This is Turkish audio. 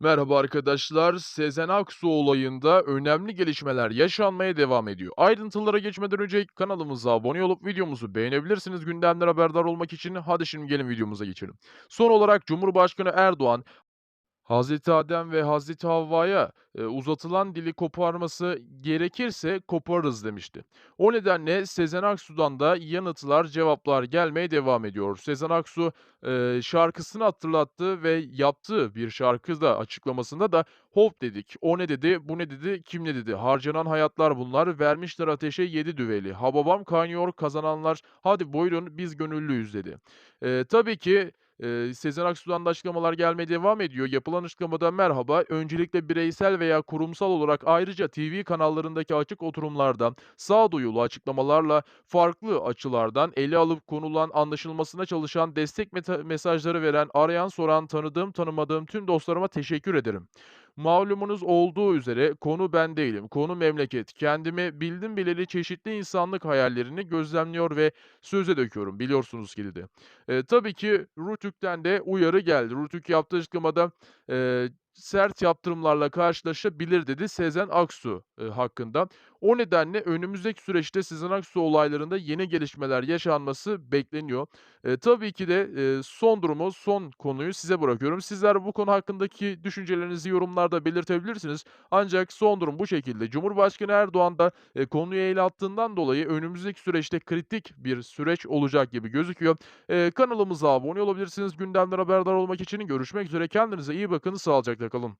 Merhaba arkadaşlar. Sezen Aksu olayında önemli gelişmeler yaşanmaya devam ediyor. Ayrıntılara geçmeden önce kanalımıza abone olup videomuzu beğenebilirsiniz. Gündemden haberdar olmak için hadi şimdi gelin videomuza geçelim. Son olarak Cumhurbaşkanı Erdoğan Hazreti Adem ve Hazreti Havva'ya, eee, uzatılan dili koparması gerekirse koparırız demişti. O nedenle Sezen Aksu'dan da yanıtlar, cevaplar gelmeye devam ediyor. Sezen Aksu, eee, şarkısını hatırlattı ve yaptığı bir şarkıda açıklamasında da "Hop!" dedik, o ne dedi, bu ne dedi, kim ne dedi, harcanan hayatlar bunlar, vermişler ateşe yedi düveli, hababam kaynıyor kazananlar, hadi buyurun biz gönüllüyüz dedi. Eee, tabii ki Eee, Sezen Aksu'dan da açıklamalar gelmeye devam ediyor. Yapılan açıklamada merhaba, öncelikle bireysel veya kurumsal olarak ayrıca TV kanallarındaki açık oturumlarda sağduyulu açıklamalarla farklı açılardan ele alıp konulan, anlaşılmasına çalışan, destek mesajları veren, arayan, soran, tanıdığım, tanımadığım tüm dostlarıma teşekkür ederim. Malumunuz olduğu üzere konu ben değilim, konu memleket. Kendimi bildim bileli çeşitli insanlık hayallerini gözlemliyor ve söze döküyorum biliyorsunuz ki dedi. Eee, tabii ki Rütük'ten de uyarı geldi. Rütük yaptığı açıklamada, eee, "Sert yaptırımlarla karşılaşabilir." dedi Sezen Aksu, eee, hakkında. O nedenle önümüzdeki süreçte Sezen Aksu olaylarında yeni gelişmeler yaşanması bekleniyor. Eee, tabii ki de, eee, son durumu, son konuyu size bırakıyorum. Sizler bu konu hakkındaki düşüncelerinizi yorumlarda belirtebilirsiniz. Ancak son durum bu şekilde. Cumhurbaşkanı Erdoğan da, eee, konuyu ele attığından dolayı önümüzdeki süreçte kritik bir süreç olacak gibi gözüküyor. Eee, kanalımıza abone olabilirsiniz. Gündemden haberdar olmak için görüşmek üzere. Kendinize iyi bakın. Sağlıcakla зеркалом.